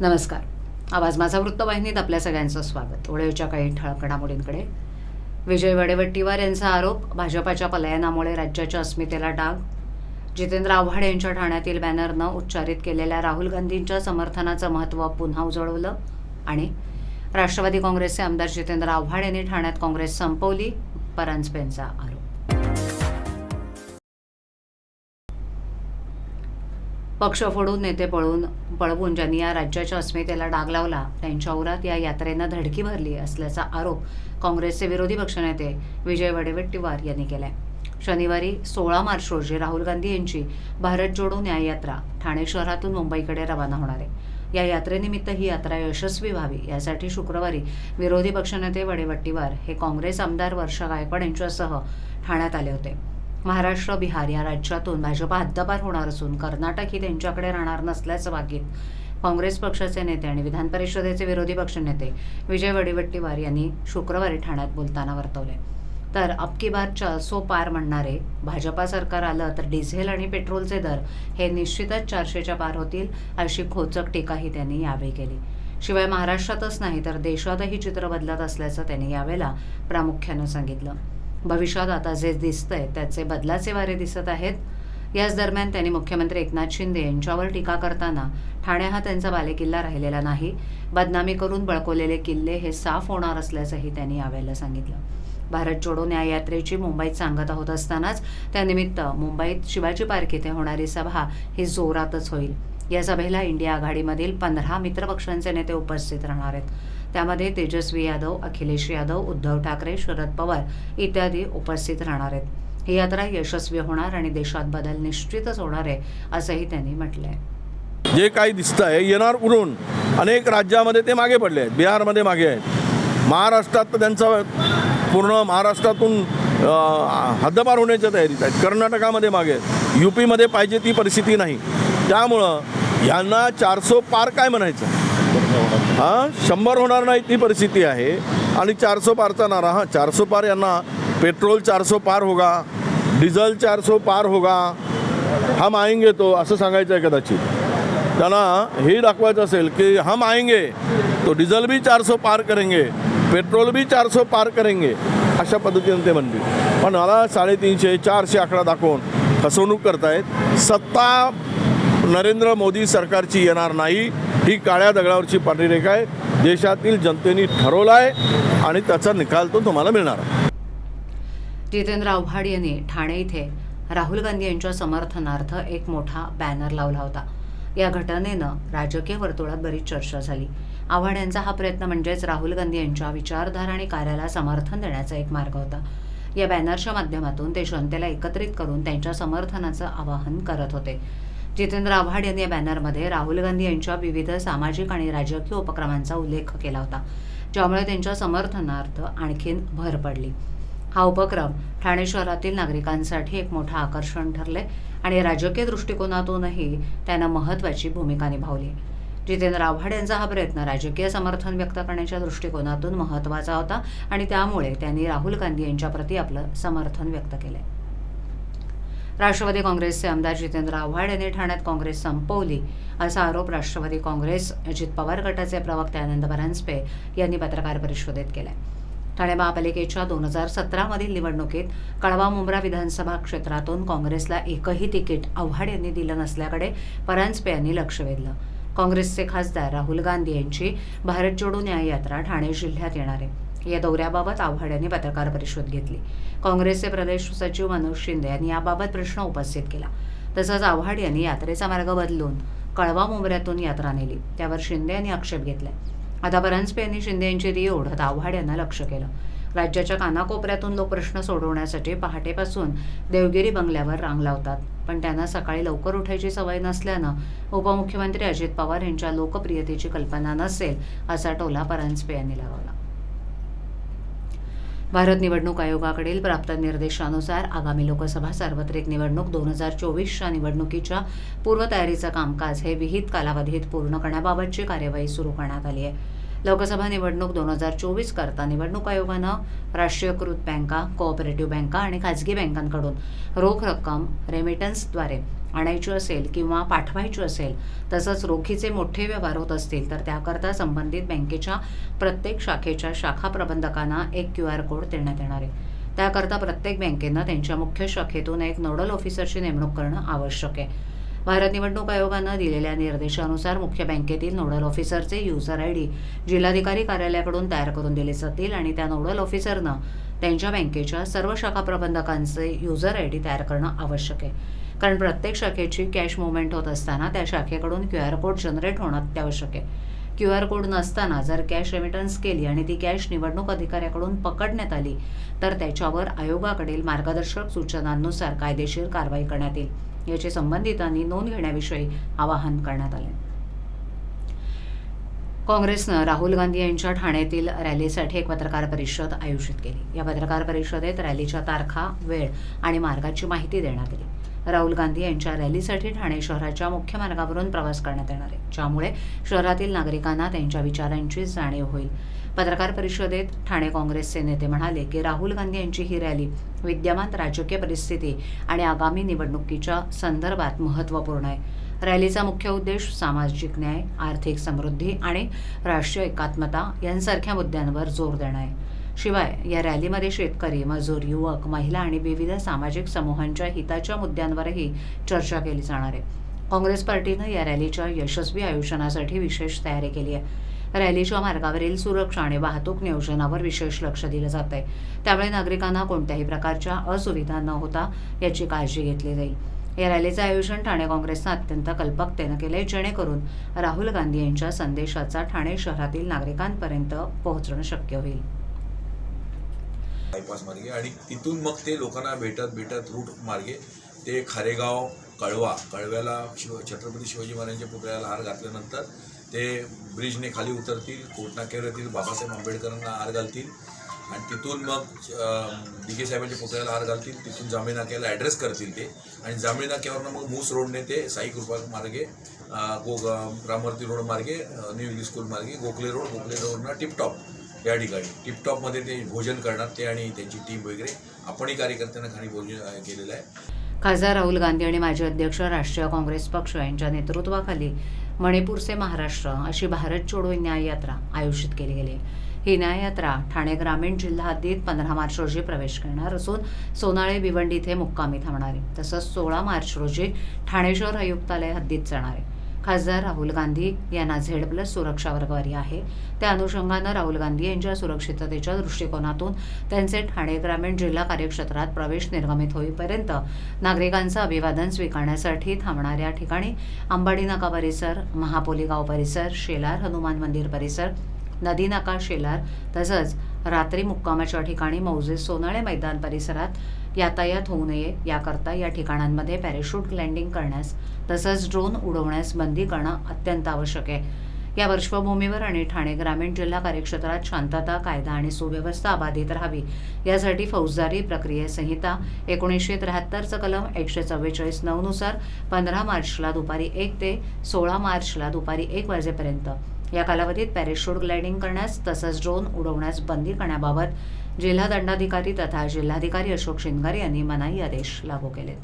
नमस्कार. आवाज माझा वृत्तवाहिनीत आपल्या सगळ्यांचं स्वागत. ओळेच्या काही ठळक घडामोडींकडे. विजय वडेवट्टीवार यांचा आरोप भाजपाच्या पलायनामुळे राज्याच्या अस्मितेला डाग. जितेंद्र आव्हाड यांच्या ठाण्यातील बॅनरनं उच्चारित केलेल्या राहुल गांधींच्या समर्थनाचं महत्त्व पुन्हा उजळवलं आणि राष्ट्रवादी काँग्रेसचे आमदार जितेंद्र आव्हाड यांनी ठाण्यात काँग्रेस संपवली परांजपेंचा आरोप. पक्ष फोडून नेते पळून पळवून ज्यांनी या राज्याच्या अस्मितेला डाग लावला त्यांच्या उरात या यात्रेनं धडकी भरली असल्याचा आरोप काँग्रेसचे विरोधी पक्षनेते विजय वडेवट्टीवार यांनी केलाय. शनिवारी सोळा मार्च रोजी राहुल गांधी यांची भारत जोडो न्याययात्रा ठाणे शहरातून मुंबईकडे रवाना होणार आहे. या यात्रेनिमित्त ही यात्रा यशस्वी व्हावी यासाठी शुक्रवारी विरोधी पक्षनेते वडेवट्टीवार हे काँग्रेस आमदार वर्षा गायकवाड यांच्यासह ठाण्यात आले होते. महाराष्ट्र बिहार या राज्यातून भाजपा हद्दपार होणार असून कर्नाटक ही त्यांच्याकडे राहणार नसल्याचं वाकीत काँग्रेस पक्षाचे नेते आणि विधान परिषदेचे विरोधी पक्षनेते विजय वडेवट्टीवार यांनी शुक्रवारी ठाण्यात बोलताना वर्तवले. तर अबकी बारच्या सो पार म्हणणारे भाजपा सरकार आलं तर डिझेल आणि पेट्रोलचे दर हे निश्चितच चारशेच्या पार होतील अशी खोचक टीकाही त्यांनी यावेळी केली. शिवाय महाराष्ट्रातच नाही तर देशातही चित्र बदलत असल्याचं त्यांनी यावेळेला प्रामुख्यानं सांगितलं. भविष्यात आता जे दिसतंय त्याचे बदलाचे वारे दिसत आहेत. याच दरम्यान त्यांनी मुख्यमंत्री एकनाथ शिंदे यांच्यावर टीका करताना ठाणे हा त्यांचा बालेकिल्ला राहिलेला नाही. बदनामी करून बळकवलेले किल्ले हे साफ होणार असल्याचंही त्यांनी यावेळेला सांगितलं. भारत जोडो न्याय यात्रेची मुंबईत सांगता होत असतानाच त्यानिमित्त मुंबईत शिवाजी पार्क इथे होणारी सभा ही जोरातच होईल. या सभेला इंडिया आघाडीमधील पंधरा मित्रपक्षांचे नेते उपस्थित राहणार आहेत. त्यामध्ये तेजस्वी यादव अखिलेश यादव उद्धव ठाकरे शरद पवार इत्यादी उपस्थित राहणार आहेत. ही यात्रा यशस्वी होणार आणि देशात बदल निश्चितच होणार आहे असंही त्यांनी म्हटलंय. जे काही दिसतं आहे येणार उरून अनेक राज्यामध्ये ते मागे पडले आहेत. बिहारमध्ये मागे आहेत. महाराष्ट्रात तर त्यांचा पूर्ण महाराष्ट्रातून हद्दपार होण्याच्या तयारीत आहेत. कर्नाटकामध्ये मागे आहेत. यूपीमध्ये पाहिजे ती परिस्थिती नाही. त्यामुळं यांना चारसो पार काय म्हणायचं? हां शंभर होणार नाही ती परिस्थिती आहे. आणि चारसो पारचा नारा हां चारसो पार यांना पेट्रोल चारसो पार होगा डिझेल चारसो पार होगा हम आएंगे तो असं सांगायचं आहे कदाचित. त्यांना हे दाखवायचं असेल की हम आएंगे तो डिझेल बी चारसो पार करेंगे पेट्रोल बी चारसो पार करेंगे अशा पद्धतीने ते म्हणतील. पण मला साडेतीनशे चारशे आकडा दाखवून फसवणूक करतायत. सत्ता नरेंद्र मोदी सरकारची येणार नाही. ही काळ्या दगडावरची पांढरी रेखा आहे. देशातील जनतेने ठरवलं आहे आणि त्याचा निकाल तो तुम्हाला मिळणार. जितेंद्र आव्हाड यांनी ठाणे इथे राहुल गांधी यांच्या समर्थनार्थ एक मोठा बॅनर लावला होता. या घटनेनं राजकीय वर्तुळात बरीच चर्चा झाली. आव्हाड यांचा हा प्रयत्न म्हणजेच राहुल गांधी यांच्या विचारधारा आणि कार्याला समर्थन देण्याचा एक मार्ग होता. या बॅनरच्या माध्यमातून ते जनतेला एकत्रित करून त्यांच्या समर्थनाचं आवाहन करत होते. जितेंद्र आव्हाड यांनी या बॅनरमध्ये राहुल गांधी यांच्या विविध सामाजिक आणि राजकीय उपक्रमांचा उल्लेख केला होता ज्यामुळे त्यांच्या समर्थनार्थ आणखीन भर पडली. हा उपक्रम ठाणे शहरातील नागरिकांसाठी एक मोठं आकर्षण ठरले आणि राजकीय दृष्टिकोनातूनही त्यांना महत्त्वाची भूमिका निभावली. जितेंद्र आव्हाड यांचा हा प्रयत्न राजकीय समर्थन व्यक्त करण्याच्या दृष्टिकोनातून महत्त्वाचा होता आणि त्यामुळे त्यांनी राहुल गांधी यांच्याप्रती आपलं समर्थन व्यक्त केलंय. राष्ट्रवादी काँग्रेसचे आमदार जितेंद्र आव्हाड यांनी ठाण्यात काँग्रेस संपवली. असा आरोप राष्ट्रवादी काँग्रेस अजित पवार गटाचे प्रवक्ते आनंद परांजपे यांनी पत्रकार परिषदेत केलाय. ठाणे महापालिकेच्या दोन हजार सतरामधील निवडणुकीत कळवा मुंब्रा विधानसभा क्षेत्रातून काँग्रेसला एकही तिकीट आव्हाड यांनी दिलं नसल्याकडे परांजपे यांनी लक्ष वेधलं. काँग्रेसचे खासदार राहुल गांधी यांची भारत जोडो न्याय यात्रा ठाणे जिल्ह्यात येणार आहे. या दौऱ्याबाबत आव्हाड यांनी पत्रकार परिषद घेतली. काँग्रेसचे प्रदेश सचिव मनोज शिंदे यांनी याबाबत प्रश्न उपस्थित केला. तसंच आव्हाड यांनी यात्रेचा मार्ग बदलून कळवा मुंबऱ्यातून यात्रा नेली. त्यावर शिंदे यांनी आक्षेप घेतलाय आता परांजपे यांनी शिंदे यांची री ओढत आव्हाड यांना लक्ष केलं. राज्याच्या कानाकोपऱ्यातून लोक प्रश्न सोडवण्यासाठी पहाटेपासून देवगिरी बंगल्यावर रांग लावतात. पण त्यांना सकाळी लवकर उठायची सवय नसल्यानं उपमुख्यमंत्री अजित पवार यांच्या लोकप्रियतेची कल्पना नसेल असा टोला परांजपे यांनी लगावला भारत निवडणूक आयोगाकडील प्राप्त निर्देशानुसार आगामी लोकसभा सार्वत्रिक निवडणूक दोन हजार चोवीसच्या निवडणुकीच्या पूर्वतयारीचं कामकाज हे विहित कालावधीत पूर्ण करण्याबाबतची कार्यवाही सुरू करण्यात आली आहे. लोकसभा निवडणूक दोन हजार चोवीस करता निवडणूक आयोगानं राष्ट्रीयकृत बँका कोऑपरेटिव्ह बँका आणि खाजगी बँकांकडून रोख रक्कम रेमिटन्सद्वारे आणायची असेल किंवा पाठवायची असेल तसंच रोखीचे मोठे व्यवहार होत असतील तर त्याकरता संबंधित बँकेच्या प्रत्येक शाखेच्या शाखा प्रबंधकांना एक क्यू आर कोड देण्यात येणार आहे. त्याकरता प्रत्येक बँकेनं त्यांच्या मुख्य शाखेतून एक नोडल ऑफिसरची नेमणूक करणं आवश्यक आहे. भारत निवडणूक आयोगानं दिलेल्या निर्देशानुसार मुख्य बँकेतील नोडल ऑफिसरचे युजर आय डी जिल्हाधिकारी कार्यालयाकडून तयार करून दिले जातील आणि त्या नोडल ऑफिसरनं त्यांच्या बँकेच्या सर्व शाखा प्रबंधकांचे युजर आय डी तयार करणं आवश्यक आहे. कारण प्रत्येक शाखेची कॅश मुवमेंट होत असताना त्या शाखेकडून क्यू आर कोड जनरेट होणं अत्यावश्यक आहे. क्यू आर कोड नसताना जर कॅश रेमिटन्स केली आणि ती कॅश निवडणूक अधिकाऱ्याकडून पकडण्यात आली तर त्याच्यावर आयोगाकडील मार्गदर्शक सूचनांनुसार कायदेशीर कारवाई करण्यात येईल. याची संबंधितांनी नोंद घेण्याविषयी आवाहन करण्यात आले. काँग्रेसनं राहुल गांधी यांच्या ठाण्यातील रॅलीसाठी एक पत्रकार परिषद आयोजित केली. या पत्रकार परिषदेत रॅलीच्या तारखा वेळ आणि मार्गाची माहिती देण्यात आली. राहुल गांधी यांच्या रॅलीसाठी ठाणे शहराच्या मुख्य मार्गावरून प्रवास करण्यात येणार आहे. ज्यामुळे शहरातील नागरिकांना त्यांच्या विचारांची जाणीव होईल. पत्रकार परिषदेत ठाणे काँग्रेसचे नेते म्हणाले की राहुल गांधी यांची ही रॅली विद्यमान राजकीय परिस्थिती आणि आगामी निवडणुकीच्या संदर्भात महत्त्वपूर्ण आहे. रॅलीचा मुख्य उद्देश सामाजिक न्याय आर्थिक समृद्धी आणि राष्ट्रीय एकात्मता यांसारख्या मुद्द्यांवर जोर देणं आहे. शिवाय या रॅलीमध्ये शेतकरी मजूर युवक महिला आणि विविध सामाजिक समूहांच्या हिताच्या मुद्द्यांवरही चर्चा केली जाणार आहे. काँग्रेस पार्टीनं या रॅलीच्या यशस्वी आयोजनासाठी विशेष तयारी केली आहे. रॅलीच्या मार्गावरील सुरक्षा आणि वाहतूक नियोजनावर विशेष लक्ष दिलं जात आहे. त्यामुळे नागरिकांना कोणत्याही प्रकारच्या असुविधा न होता याची काळजी घेतली जाईल. या रॅलीचं आयोजन ठाणे काँग्रेसनं अत्यंत कल्पकतेनं केले जेणेकरून राहुल गांधी यांच्या संदेशाचा ठाणे शहरातील नागरिकांपर्यंत पोहोचणं शक्य होईल. बायपास मार्गे आणि तिथून मग ते लोकांना भेटत भेटत रूट मार्गे ते खारेगाव कळवा कळव्याला शिव छत्रपती शिवाजी महाराजांच्या पुतळ्याला हार घातल्यानंतर ते ब्रिजने खाली उतरतील कोटनाकेर येतील बाबासाहेब आंबेडकरांना हार घालतील. आणि तिथून मग दिघे साहेबांच्या पुतळ्याला हार घालतील तिथून जांभळी नाक्याला ॲड्रेस करतील ते. आणि जांभळी नाक्यावरनं मग मूस रोडने ते साई कृपा मार्गे गो रामवर्ती रोड मार्गे न्यू इंग्लिश स्कूल मार्गे गोखले रोड गोखले रोडनं टिपटॉप या ठिकाणी. टिपटॉपमध्ये ते भोजन करणार ते आणि त्यांची टीम वगैरे. आपणही कार्यकर्त्यांना खाली भोजन केलेलं आहे. खासदार राहुल गांधी आणि माजी अध्यक्ष राष्ट्रीय काँग्रेस पक्ष यांच्या नेतृत्वाखाली मणिपूरचे महाराष्ट्र अशी भारत छोडो न्याय यात्रा आयोजित केली गेली. ही न्याययात्रा ठाणे ग्रामीण जिल्हा हद्दीत पंधरा मार्च रोजी प्रवेश करणार असून सोनाळे भिवंडी इथे मुक्कामी थांबणार आहे. तसंच सोळा मार्च रोजी ठाणे शहर आयुक्तालय हद्दीत जाणार आहे. खासदार राहुल गांधी यांना झेड प्लस सुरक्षा वर्गवारी आहे. त्या अनुषंगानं राहुल गांधी यांच्या सुरक्षिततेच्या दृष्टिकोनातून त्यांचे ठाणे ग्रामीण जिल्हा कार्यक्षेत्रात प्रवेश निर्गमित होईपर्यंत नागरिकांचं अभिवादन स्वीकारण्यासाठी थांबणाऱ्या ठिकाणी अंबाडी नाका परिसर महापोलीगाव परिसर शेलार हनुमान मंदिर परिसर नदी नाका शेलार तसंच रात्री मुक्कामाच्या ठिकाणी मौजे सोनाळे मैदान परिसरात यातायात होऊ नये याकरता या ठिकाणांमध्ये पॅरेशूट लँडिंग करण्यास तसंच ड्रोन उडवण्यास बंदी करणं अत्यंत आवश्यक आहे. या पार्श्वभूमीवर आणि ठाणे ग्रामीण जिल्हा कार्यक्षेत्रात शांतता कायदा आणि सुव्यवस्था अबाधित राहावी यासाठी फौजदारी प्रक्रियेसंहिता एकोणीसशे त्र्याहत्तरचं कलम एकशे चव्वेचाळीस नऊनुसार पंधरा मार्चला दुपारी एक ते सोळा मार्चला दुपारी एक वाजेपर्यंत या कालावधीत पॅरेशूट ग्लायडिंग करण्यास तसंच ड्रोन उडवण्यास बंदी करण्याबाबत जिल्हा दंडाधिकारी तथा जिल्हाधिकारी अशोक शिंगारे यांनी मनाई आदेश लागू केलेत.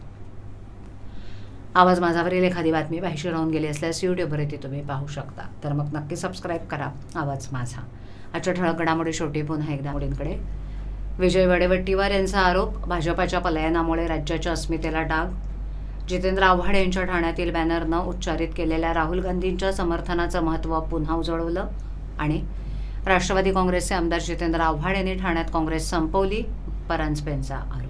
आवाज माझावरील एखादी बातमी पाहिजे राहून गेली असल्यास यूट्यूबवर ती तुम्ही पाहू शकता. तर मग नक्की सबस्क्राईब करा. आवाज माझा. आजच्या ठळक घडामोडी शेवटी पुन्हा एकदा मुलींकडे विजय वडेवट्टीवार यांचा आरोप भाजपाच्या पलायनामुळे राज्याच्या अस्मितेला डाग जितेंद्र आव्हाड यांच्या ठाण्यातील बॅनरनं उच्चारित केलेल्या राहुल गांधींच्या समर्थनाचं महत्त्व पुन्हा उजळवलं आणि राष्ट्रवादी काँग्रेसचे आमदार जितेंद्र आव्हाड यांनी ठाण्यात काँग्रेस संपवली परांजपेंचा आरोप.